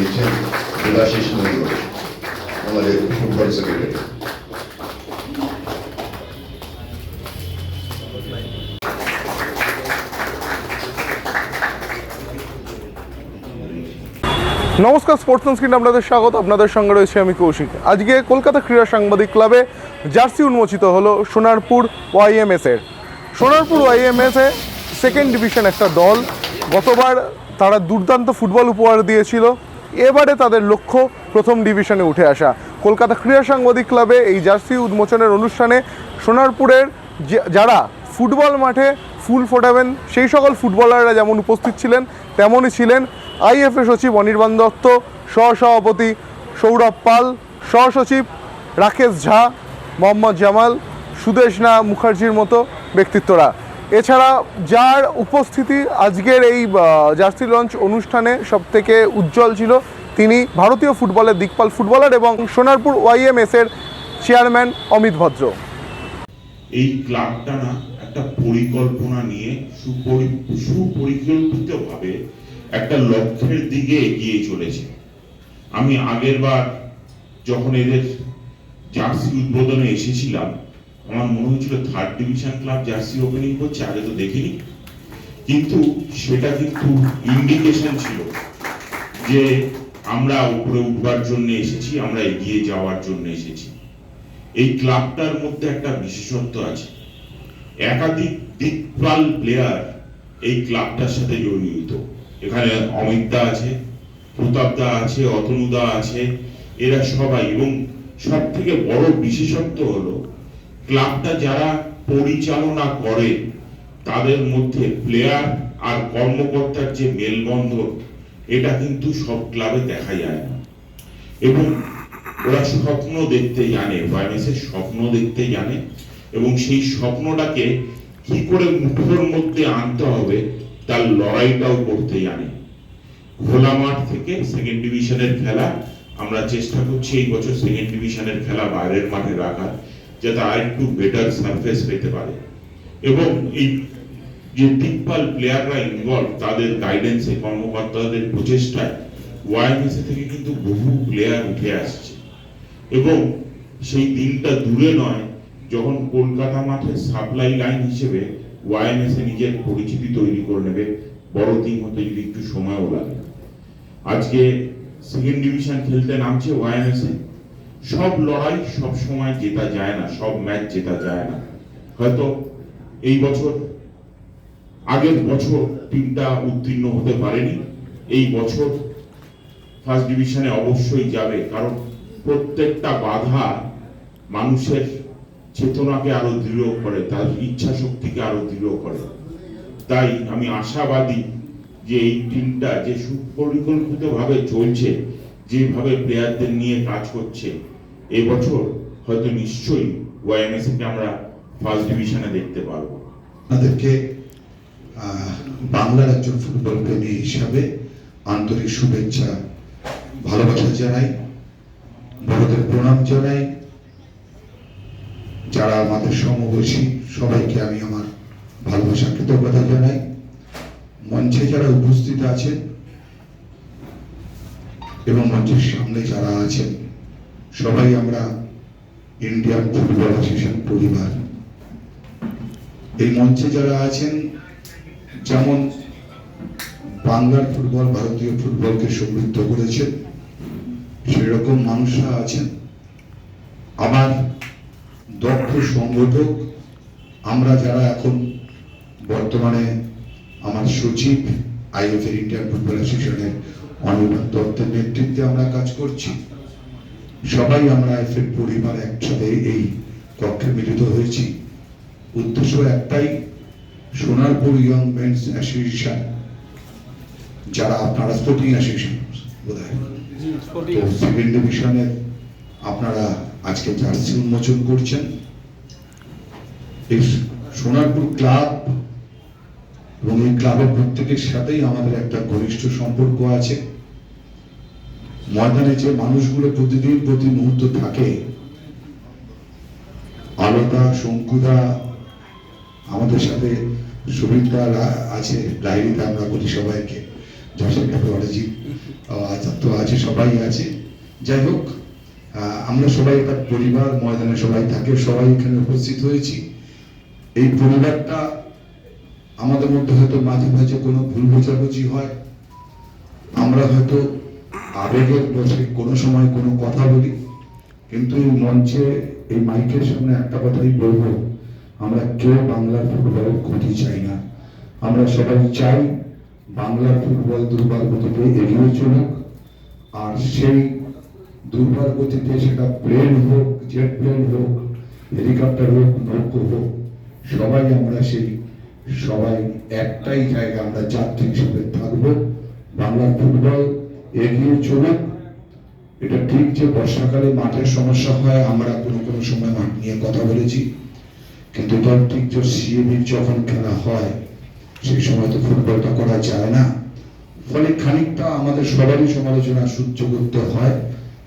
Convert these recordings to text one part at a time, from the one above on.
নিচ্ছেন দেবাশিস মন্ডল আমাদের ফুটবল নমস্কার স্পোর্টস স্ক্রিন আপনাদের স্বাগত। আপনাদের সঙ্গে রয়েছে আমি কৌশিক। আজকে কলকাতা ক্রীড়া সাংবাদিক ক্লাবে জার্সি উন্মোচিত হলো সোনারপুর ওয়াইএমএস এর। সোনারপুর ওয়াইএমএস এ সেকেন্ড ডিভিশন একটা দল, গতবার তারা দুর্দান্ত ফুটবল উপহার দিয়েছিল। এবারে তাদের লক্ষ্য প্রথম ডিভিশনে উঠে আসা। কলকাতা ক্রীড়া সাংবাদিক ক্লাবে এই জার্সি উন্মোচনের অনুষ্ঠানে সোনারপুরের যারা ফুটবল মাঠে ফুল ফোটাবেন, সেই সকল ফুটবলাররা যেমন উপস্থিত ছিলেন, তেমনই ছিলেন আইএফএ সচিব অনির্বাণ দত্ত, সহসভাপতি সৌরভ পাল, সহসচিব রাকেশ ঝা, মোহাম্মদ জামাল সুদেশনা মুখার্জির মতো ব্যক্তিত্বরা। এছাড়া যার উপস্থিতি আজকের এই জার্সি লঞ্চ অনুষ্ঠানে সবথেকে উজ্জ্বল ছিল, তিনি ভারতীয় ফুটবলের দিকপাল ফুটবলার এবং সোনারপুর ওয়াইএমএস এর চেয়ারম্যান অমিত ভদ্র। এই ক্লাবটা না একটা পরিকল্পনা নিয়ে সুপরি, সুপরিকল্পিতভাবে একটা লক্ষ্যের দিকে এগিয়ে চলেছে। আমি আগের বার যখন এদের জার্সি উদ্বোধনে এসেছিলাম আমার মনে হয়েছিল third division club jersey opening করছে, আগে তো দেখিনি। কিন্তু সেটা কিন্তু ইন্ডিকেশন ছিল যে আমরা উপরে উঠবার জন্য এসেছি, আমরা এগিয়ে যাওয়ার জন্য এসেছি। এই ক্লাবটার মধ্যে একটা বিশেষত্ব আছে। একাধিক দিকপাল প্লেয়ার এই ক্লাবটার সাথে জড়িত। এখানে অমিতদা আছে প্রতাপদা আছে অতনুদা আছে, এরা সবাই। এবং সব থেকে বড় বিশেষত্ব হলো ক্লাবটা যারা পরিচালনা করে, তাদের মধ্যে প্লেয়ার আর কর্মকর্তার যে মেলবন্ধন, এটা কিন্তু সব ক্লাবে দেখা যায় না। এবং ওরা স্বপ্ন দেখতে জানে ওয়াইএমএসের স্বপ্ন দেখতে জানে, এবং সেই স্বপ্নটাকে কি করে মুঠোর মধ্যে আনতে হবে, তার লড়াইটাও করতে জানে। খোলা মাঠ থেকে সেকেন্ড ডিভিশনের খেলা, আমরা চেষ্টা করছি এই বছর সেকেন্ড ডিভিশনের খেলা বাইরের মাঠে রাখার। যাতে আর একটু বেটার সারফেস পেতে পারে। এবং এই যে দিকপাল প্লেয়াররা ইনভলভ তাদের গাইডেন্সে কর্মকর্তাদের প্রচেষ্টায় ওয়াইএমএসএ থেকে কিন্তু বহু প্লেয়ার উঠে আসছে। এবং সেই দিনটা দূরে নয়, যখন কলকাতা মাঠে সাপ্লাই লাইন হিসেবে ওয়াইএমএসএ নিজের পরিচিতি তৈরি করে নেবে, বড় টিম হতে যদি একটু সময়ও লাগে। আজকে সেকেন্ড ডিভিশন খেলতে নামছে ওয়াইএমএসএ সব লড়াই সব সময় জেতা যায় না, সব ম্যাচ জেতা যায় না। হয়তো এই বছর, আগের বছর টিমটা উত্তীর্ণ হতে পারেনি, এই বছর ফার্স্ট ডিভিশনে অবশ্যই যাবে, কারণ প্রত্যেকটা বাধা মানুষের চেতনাকে আরও দৃঢ় করে, তার ইচ্ছা শক্তিকে আরও দৃঢ় করে। তাই আমি আশাবাদী যে এই টিমটা যে সুপরিকল্পিত ভাবে চলছে যেভাবে প্লেয়ারদের নিয়ে কাজ করছে, এবছর হয়তো নিশ্চয়ই ওয়াইএমএস কে আমরা ফার্স্ট ডিভিশনে দেখতে পারব। তাদেরকে বাংলার একজন ফুটবল প্রেমী হিসাবে আন্তরিক শুভেচ্ছা, ভালোবাসা জানাই, বড়দের প্রণাম জানাই। যারা আমাদের সমবয়সী, সবাইকে আমি আমার ভালোবাসা কৃতজ্ঞতা জানাই। মঞ্চে যারা উপস্থিত আছেন এবং মঞ্চের সামনে যারা আছেন, সবাই আমরা ইন্ডিয়ান ফুটবল অ্যাসোসিয়েশন পরিবার। এই মঞ্চে যারা আছেন, যেমন বাংলার ফুটবল, ভারতীয় ফুটবলকে সমৃদ্ধ করেছেন সেরকম মানুষরা আছেন। আমার দক্ষ সংগঠক, আমরা যারা এখন বর্তমানে আমার সচিব আইএফ এর ইন্ডিয়ান ফুটবল অ্যাসোসিয়েশনের অনির্বাণ দত্তের নেতৃত্বে আমরা কাজ করছি। সবাই আমরা এফের পরিবার একসাথে এই কক্ষে মিলিত হয়েছি। উদ্দেশ্য একটাই, সোনারপুর ইয়ং মেন্স অ্যাসোসিয়েশন যারা আপনারা স্পোর্টিং অ্যাসোসিয়েশন বোধ হয় তো সিভিল ডিভিশনের আপনারা আজকে জার্সি উন্মোচন করছেন। এই সোনারপুর ক্লাব এবং এই ক্লাবের প্রত্যেকের সাথেই আমাদের একটা ঘনিষ্ঠ সম্পর্ক আছে। ময়দানে যে মানুষগুলো প্রতিদিন, প্রতি মুহূর্ত থাকে, আলোদা শঙ্কুদা আমাদের সাথে সুবিধা আছে, ডায়েরিতে আমরা বলি সবাইকে। তো আছে, সবাই আছে। যাই হোক আমরা সবাই একটা পরিবার, ময়দানে সবাই থাকে, সবাই এখানে উপস্থিত হয়েছি। এই পরিবারটা আমাদের মধ্যে হয়তো মাঝে মাঝে কোনো ভুল বোঝাবুঝি হয়। আমরা হয়তো আবেগের বসে কোনো সময় কোনো কথা বলি, কিন্তু এই মঞ্চে, এই মাইকের সামনে একটা কথাই বলব, আমরা কেউ বাংলার ফুটবলের ক্ষতি চাই না। আমরা সবাই চাই বাংলার ফুটবল দুর্বার গতিতে এগিয়ে চলুক, আর সেই দুর্বার গতিতে সেটা প্লেন হোক, জেট প্লেন হোক, হেলিকপ্টার হোক, নৌকো হোক, সবাই আমরা সেই, সবাই একটাই জায়গা আমরা যাত্রী হিসেবে থাকব। বাংলার ফুটবল এগিয়ে চলুক এটা ঠিক যে বর্ষাকালে মাঠের সমস্যা হয়, আমরা কোনো কোনো সময় মাঠ নিয়ে কথা বলেছি। কিন্তু এটা ঠিক যে সিএবি যখন খেলা হয়, সেই সময় তো ফুটবলটা করা যায় না। ফলে খানিকটা আমাদের সবারই সমালোচনা সহ্য করতে হয়।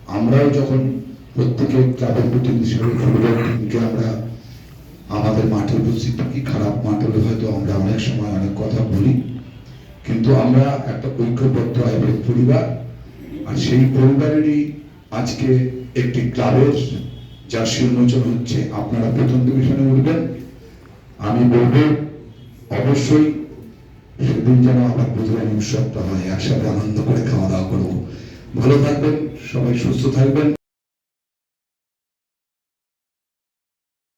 আমরাও যখন প্রত্যেকে ক্লাবের প্রতিনিধি ফুটবল টিমকে আমরা, আমাদের মাঠে উপস্থিত থাকি খারাপ মাঠ হলে হয়তো আমরা অনেক সময় অনেক কথা বলি। কিন্তু আমরা একটা ঐক্যবদ্ধ আইবের পরিবার, আর সেই পরিবারেরই আজকে একটি ক্লাবের জার্সি উন্মোচন হচ্ছে, আপনারা প্রথম ডিভিশনে উঠবেন। আমি বলব, অবশ্যই সেদিন যেন আবার বুধবার উৎসবটা হয়, একসাথে আনন্দ করে খাওয়া দাওয়া করব। ভালো থাকবেন, সবাই সুস্থ থাকবেন।